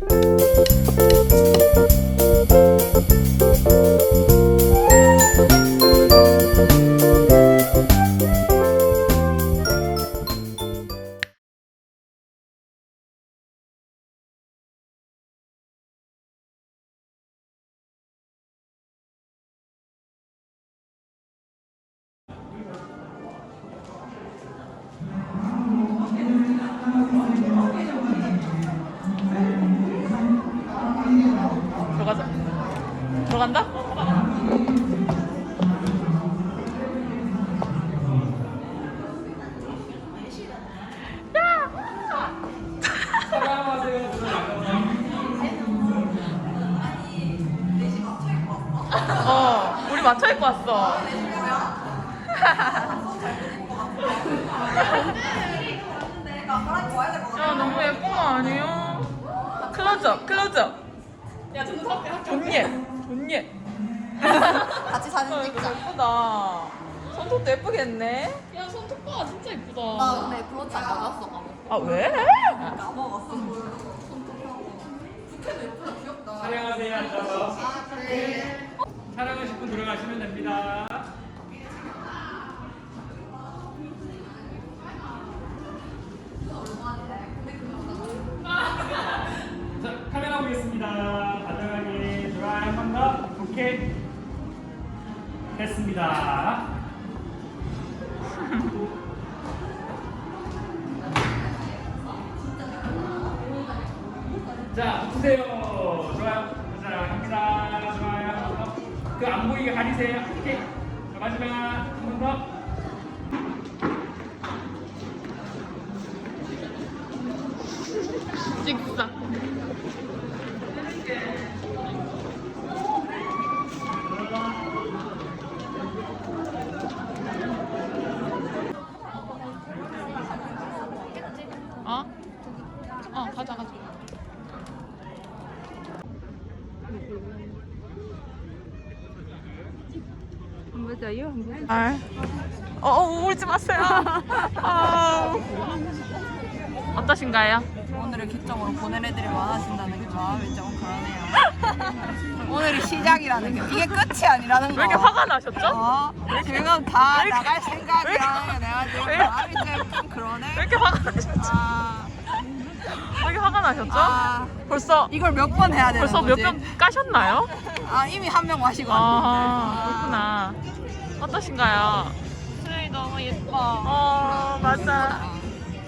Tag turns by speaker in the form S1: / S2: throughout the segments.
S1: 들어 야, 너무 예쁜 거 아니에요? 클로즈업, 클로즈업. 야, 존예, 존예.
S2: 같이 사진
S1: 어, 이거
S2: 찍자.
S1: 예쁘다. 손톱도 예쁘겠네.
S3: 야 손톱가 진짜 이쁘다.
S2: 나 근데 블러치 안 가져왔어 까먹.
S1: 아, 왜?
S2: 까먹었어.
S4: 촬영하세요 앉아서 촬영하실 분 들어가시면 됩니다
S1: 찍사. 어? 어, 가자, 가자. 아, 어, 어, 울지 마세요. 아, 어떠신가요?
S2: 오늘을 기점으로 애들이 많아진다는 게 마음이 좀 그러네요. 오늘이 시작이라는 게 이게 끝이 아니라는 거.
S1: 왜 이렇게 화가 나셨죠?
S2: 어? 지금
S1: 다왜 이렇게-
S2: 나갈 생각이라는 게 내가 지금
S1: 왜-
S2: 마음이 좀 그러네.
S1: 왜 이렇게 화가 나셨죠?
S2: 아,
S1: 왜 이렇게 화가 나셨죠?
S2: 아,
S1: 벌써
S2: 이걸 몇 번 해야 되는
S1: 벌써
S2: 거지?
S1: 몇병 까셨나요?
S2: 아 이미 한 명 마시고
S1: 아,
S2: 왔는데.
S1: 그렇구나. 어떠신가요?
S3: 수영이 너무 예뻐.
S1: 어, 맞아.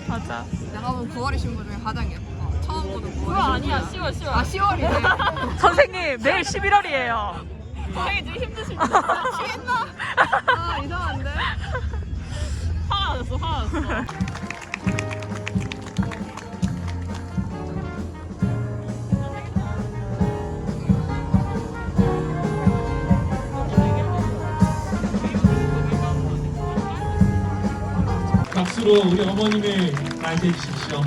S2: 아,
S1: 맞아.
S2: 내가 본 9월의 신부 중에 가장 예뻐. 처음 보는 9월.
S3: 그거 아니야 10월 10월.
S2: 아 10월이네.
S1: 선생님, 내일 11월이에요.
S3: 선생님 지금 때.
S2: 취했나? 아 이상한데.
S3: 화가 났어 화가 났어.
S4: 박수로 우리 어머님을 맞이해 주십시오.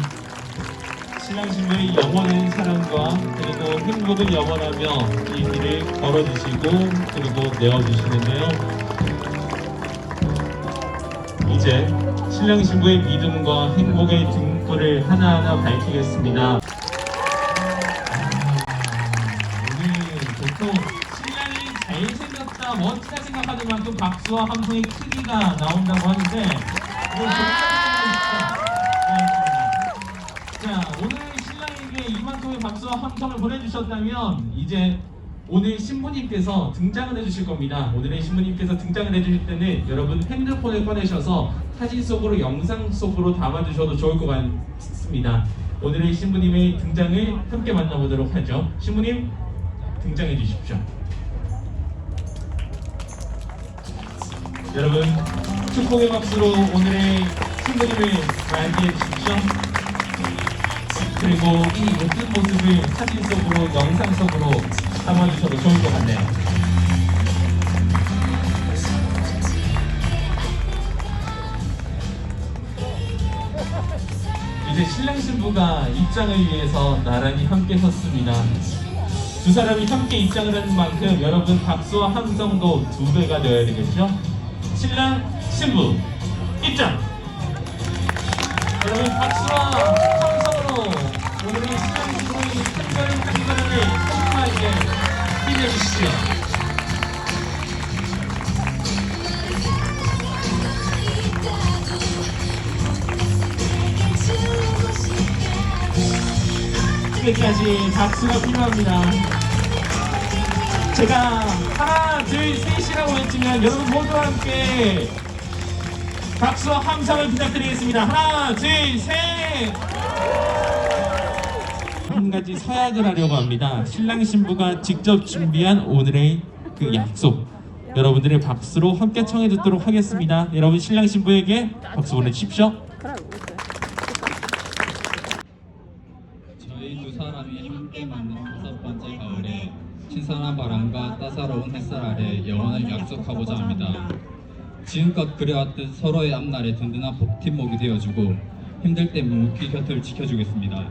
S4: 신부의 영원한 사랑과 그리고 행복을 영원하며 이 길을 걸어주시고 그리고 내어주시는데요. 이제 신랑 신부의 믿음과 행복의 등불을 하나하나 밝히겠습니다. 아, 멋지다 생각하는 만큼 박수와 함성의 크기가 나온다고 하는데 자, 오늘 신랑에게 이만큼의 박수와 함성을 보내주셨다면 이제 오늘 신부님께서 등장을 해주실 겁니다. 오늘의 신부님께서 등장을 해주실 때는 여러분 핸드폰을 꺼내셔서 사진 속으로 영상 속으로 담아주셔도 좋을 것 같습니다. 오늘의 신부님의 등장을 함께 만나보도록 하죠. 신부님 등장해 주십시오. 여러분 축복의 박수로 오늘의 신부님을 맞이해 주십시오. 그리고 이 예쁜 모습을 사진 속으로 영상 속으로 담아주셔도 좋을 것 같네요. 이제 신랑 신부가 입장을 위해서 나란히 함께 섰습니다. 두 사람이 함께 입장을 하는 만큼 여러분 박수와 함성도 두 배가 되어야 되겠죠? 신랑 신부 입장! 여러분 박수와 함성으로 오늘의 신랑 신부의 행복한 시간을 소중하게 힘내주시죠. 끝까지 박수가 필요합니다. 제가 하나, 둘, 셋이라고 외치면 여러분 모두와 함께 박수와 함성을 부탁드리겠습니다. 하나, 둘, 셋! 한 가지 서약을 하려고 합니다. 신랑 신부가 직접 준비한 오늘의 그 약속. 여러분들의 박수로 함께 청해 듣도록 하겠습니다. 여러분 신랑 신부에게 박수 보내주십시오.
S5: 저희 두 사람이 함께 가을에 신선한 바람과 따사로운 햇살 아래 영원을 약속하고자 합니다. 지금껏 그래왔듯 서로의 앞날에 든든한 버팀목이 되어주고 힘들 때 묵묵히 곁을 지켜주겠습니다.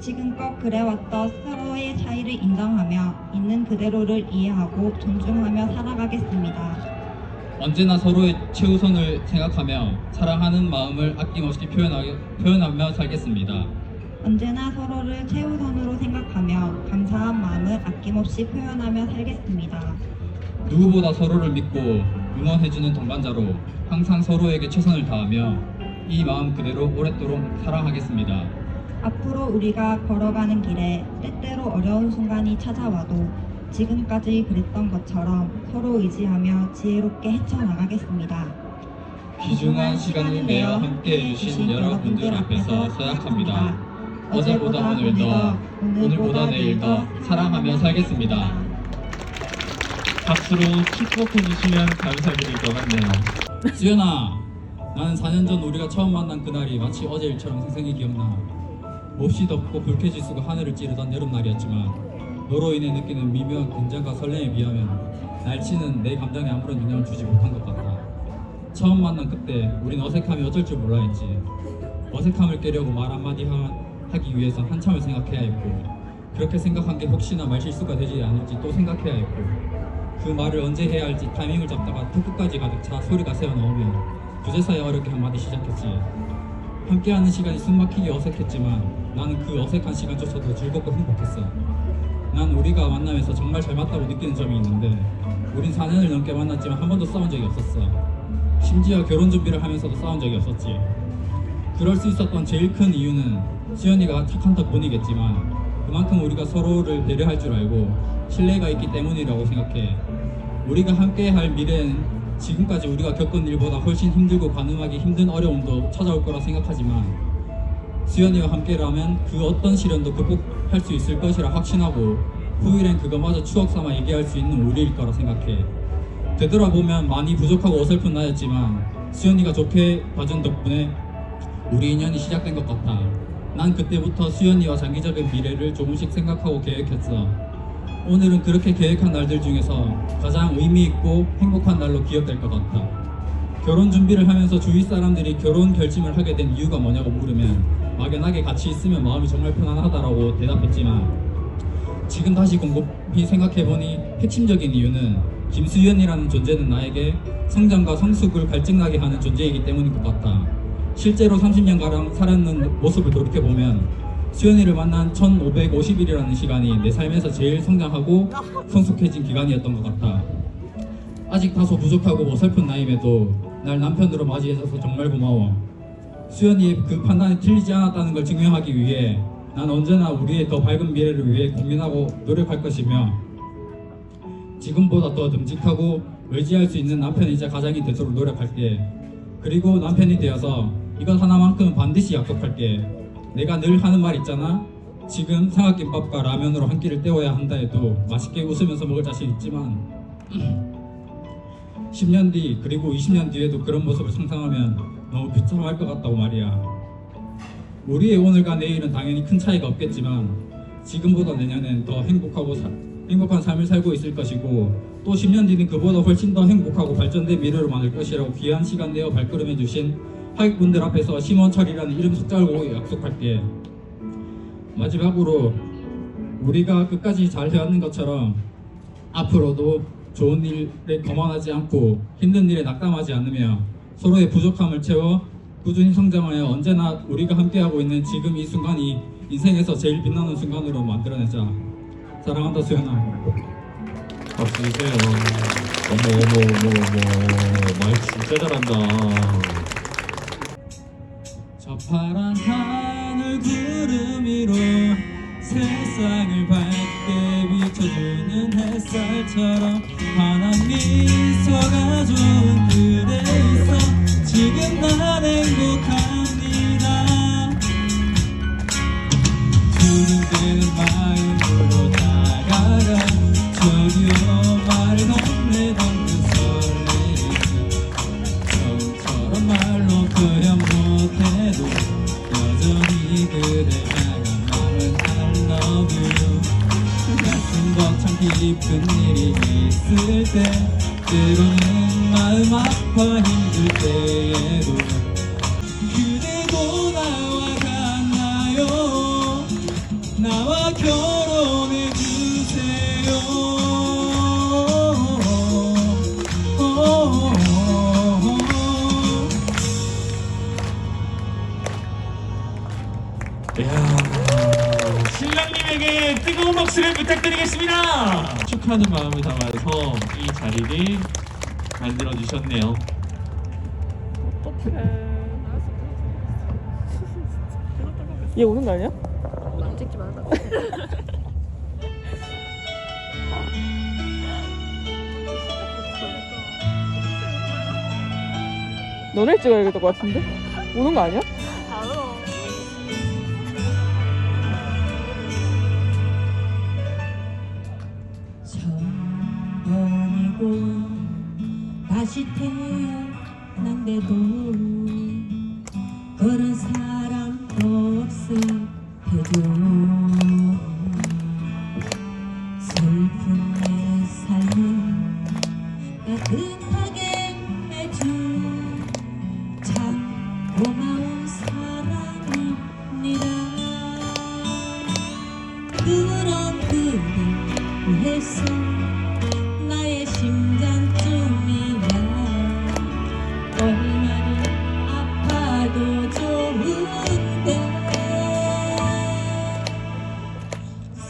S6: 지금껏 그래왔던 서로의 차이를 인정하며 있는 그대로를 이해하고 존중하며 살아가겠습니다.
S5: 언제나 서로의 최우선을 생각하며 사랑하는 마음을 아낌없이 표현하, 표현하며 살겠습니다.
S6: 언제나 서로를 최우선으로 생각하며 감사한 마음을 아낌없이 표현하며 살겠습니다.
S5: 누구보다 서로를 믿고 응원해주는 동반자로 항상 서로에게 최선을 다하며 이 마음 그대로 오랫도록 사랑하겠습니다.
S6: 앞으로 우리가 걸어가는 길에 때때로 어려운 순간이 찾아와도 지금까지 그랬던 것처럼 서로 의지하며 지혜롭게 헤쳐나가겠습니다.
S5: 귀중한 시간을 내어 함께 해주신 여러분들 앞에서 서약합니다. 어제보다 오늘 더, 오늘보다 내일 더 사랑하며 살겠습니다.
S4: 박수로 축복해 주시면 감사드릴 것 같네요.
S5: 수연아, 나는 4년 전 우리가 처음 만난 그날이 마치 어제 일처럼 생생히 기억나. 몹시 덥고 불쾌지수가 하늘을 찌르던 여름날이었지만 너로 인해 느끼는 미묘한 긴장과 설렘에 비하면 날씨는 내 감정에 아무런 영향을 주지 못한 것 같다. 처음 만난 그때 우린 어색함이 어쩔 줄 몰라 했지. 어색함을 깨려고 말 한마디 하, 하기 위해서 한참을 생각해야 했고 그렇게 생각한 게 혹시나 말 실수가 되지 않을지 또 생각해야 했고 그 말을 언제 해야 할지 타이밍을 잡다가 턱끝까지 가득 차 소리가 새어 나오면 그제서야 어렵게 한마디 시작했지. 함께하는 시간이 숨막히게 어색했지만 나는 그 어색한 시간조차도 즐겁고 행복했어. 난 우리가 만나면서 정말 잘 맞다고 느끼는 점이 있는데 우린 4년을 넘게 만났지만 한 번도 싸운 적이 없었어. 심지어 결혼 준비를 하면서도 싸운 적이 없었지. 그럴 수 있었던 제일 큰 이유는 수연이가 착한 덕분이겠지만 그만큼 우리가 서로를 배려할 줄 알고 신뢰가 있기 때문이라고 생각해. 우리가 함께 할 미래는 지금까지 우리가 겪은 일보다 훨씬 힘들고 가늠하기 힘든 어려움도 찾아올 거라 생각하지만 수연이와 함께라면 그 어떤 시련도 극복할 수 있을 것이라 확신하고 후일엔 그거마저 추억 삼아 얘기할 수 있는 우리일 거라 생각해. 되돌아보면 많이 부족하고 어설픈 나였지만 수연이가 좋게 봐준 덕분에 우리 인연이 시작된 것 같아. 난 그때부터 수연이와 장기적인 미래를 조금씩 생각하고 계획했어. 오늘은 그렇게 계획한 날들 중에서 가장 의미 있고 행복한 날로 기억될 것 같다. 결혼 준비를 하면서 주위 사람들이 결혼 결심을 하게 된 이유가 뭐냐고 물으면 막연하게 같이 있으면 마음이 정말 편안하다라고 대답했지만 지금 다시 곰곰이 생각해보니 핵심적인 이유는 김수현이라는 존재는 나에게 성장과 성숙을 갈증나게 하는 존재이기 때문인 것 같다. 실제로 30년가량 살았는 모습을 돌이켜보면 수현이를 만난 1550일이라는 시간이 내 삶에서 제일 성장하고 성숙해진 기간이었던 것 같다. 아직 다소 부족하고 어설픈 나임에도 날 남편으로 맞이해줘서 정말 고마워. 수연이의 그 판단이 틀리지 않았다는 걸 증명하기 위해 난 언제나 우리의 더 밝은 미래를 위해 고민하고 노력할 것이며 지금보다 더 듬직하고 의지할 수 있는 남편이자 가장이 되도록 노력할게. 그리고 남편이 되어서 이것 하나만큼은 반드시 약속할게. 내가 늘 하는 말 있잖아. 지금 삼각김밥과 라면으로 한 끼를 때워야 한다 해도 맛있게 웃으면서 먹을 자신 있지만 10년 뒤 그리고 20년 뒤에도 그런 모습을 상상하면 너무 비참할 것 같다고 말이야. 우리의 오늘과 내일은 당연히 큰 차이가 없겠지만 지금보다 내년엔 더 행복하고 사- 행복한 삶을 살고 있을 것이고 또 10년 뒤는 그보다 훨씬 더 행복하고 발전된 미래를 만들 것이라고 귀한 시간 내어 발걸음해 주신 하객분들 앞에서 심원철이라는 이름 숙달고 약속할게. 마지막으로 우리가 끝까지 잘 해왔는 것처럼 앞으로도 좋은 일에 거만하지 않고 힘든 일에 낙담하지 않으며 서로의 부족함을 채워 꾸준히 성장하여 언제나 우리가 함께하고 있는 지금 이 순간이 인생에서 제일 빛나는 순간으로 만들어내자.
S7: 사랑한다 수연아.
S5: 아, 박수 주세요. 어머 어머 어머 어머 말 진짜 잘한다. Yeah. 축하하는 마음을 담아서 이 자리를 만들어 주셨네요. 어떡해.
S1: 얘 오는 거 아니야?
S2: 찍지 마.
S1: 너네 찍어야겠다 것 같은데? 오는 거 아니야?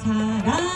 S6: I'm not Sahara.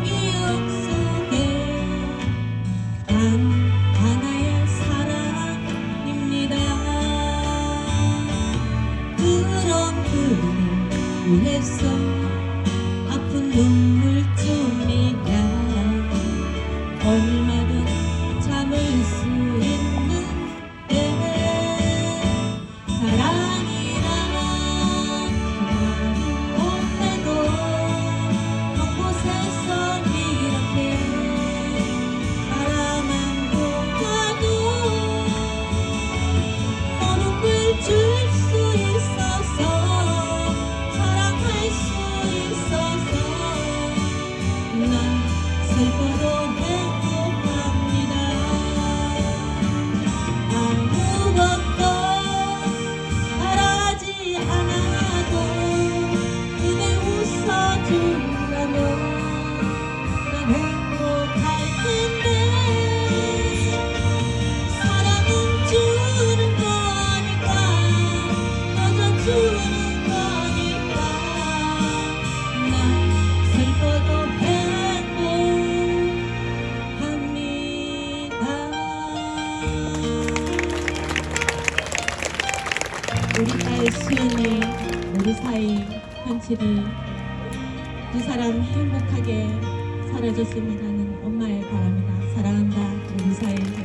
S6: 선생님, 우리 사이 현실이 두 사람 행복하게 살아줬으면 하는 엄마의 바람이다. 사랑한다, 우리 사이.